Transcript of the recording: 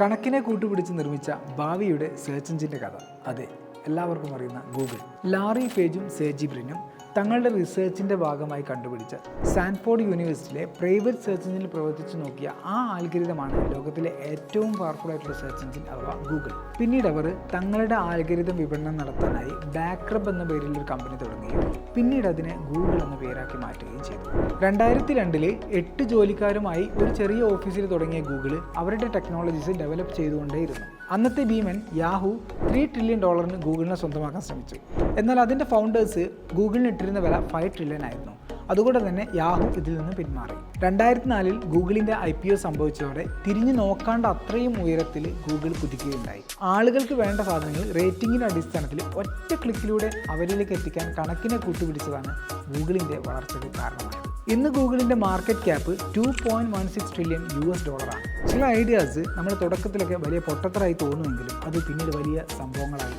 കണക്കിനെ കൂട്ടുപിടിച്ച് നിർമ്മിച്ച ഭാവിയുടെ സെർച്ച് എഞ്ചിന്റെ കഥ. അതെ എല്ലാവർക്കും അറിയുന്ന ഗൂഗിൾ. ലാറി പേജും സേജി ബ്രിനും തങ്ങളുടെ റിസർച്ചിന്റെ ഭാഗമായി കണ്ടുപിടിച്ച സാൻഫോർഡ് യൂണിവേഴ്സിറ്റിയിലെ പ്രൈവറ്റ് സെർച്ച് എഞ്ചിനിൽ പ്രവർത്തിച്ചു നോക്കിയ ആ ആൽഗരിതമാണ് ലോകത്തിലെ ഏറ്റവും പവർഫുൾ ആയിട്ടുള്ള സെർച്ച് എഞ്ചിൻ അഥവാ ഗൂഗിൾ പിന്നീട് അവർ തങ്ങളുടെ ആൽഗരിതം വിപണനം നടത്താനായി ബാക്രബ് എന്ന പേരിൽ ഒരു കമ്പനി തുടങ്ങുകയും പിന്നീട് അതിനെ ഗൂഗിൾ എന്ന പേരാക്കി മാറ്റുകയും ചെയ്തു. രണ്ടായിരത്തി രണ്ടിൽ എട്ട് ജോലിക്കാരുമായി ഒരു ചെറിയ ഓഫീസിൽ തുടങ്ങിയ ഗൂഗിൾ അവരുടെ ടെക്നോളജീസ് ഡെവലപ്പ് ചെയ്തുകൊണ്ടേയിരുന്നു. അന്നത്തെ ഭീമൻ യാഹു ത്രീ ട്രില്യൺ ഡോളറിന് ഗൂഗിളിനെ സ്വന്തമാക്കാൻ ശ്രമിച്ചു. എന്നാൽ അതിന്റെ ഫൗണ്ടേഴ്സ് ഗൂഗിളിന് ഇട്ടിരുന്ന വില ഫൈവ് ട്രില്യൺ ആയിരുന്നു. അതുകൊണ്ട് തന്നെ യാഹു ഇതിൽ നിന്ന് പിന്മാറി. രണ്ടായിരത്തി നാലിൽ ഗൂഗിളിന്റെ ഐ പി ഒ സംഭവിച്ചതോടെ തിരിഞ്ഞു നോക്കാണ്ട് അത്രയും ഉയരത്തിൽ ഗൂഗിൾ കുതിക്കുകയുണ്ടായി. ആളുകൾക്ക് വേണ്ട സാധനങ്ങൾ റേറ്റിംഗിന്റെ അടിസ്ഥാനത്തിൽ ഒറ്റ ക്ലിക്കിലൂടെ അവരിലേക്ക് എത്തിക്കാൻ കണക്കിനെ കൂട്ടുപിടിച്ചതാണ് ഗൂഗിളിന്റെ വളർച്ചയ്ക്ക് കാരണമായത്. ഇന്ന് ഗൂഗിളിന്റെ market cap two point one six trillion U S ഡോളറാണ് ചില ഐഡിയാസ് നമ്മൾ തുടക്കത്തിലൊക്കെ വലിയ പൊട്ടത്തരായി തോന്നുമെങ്കിലും അത് പിന്നീട് വലിയ സംഭവങ്ങളായി.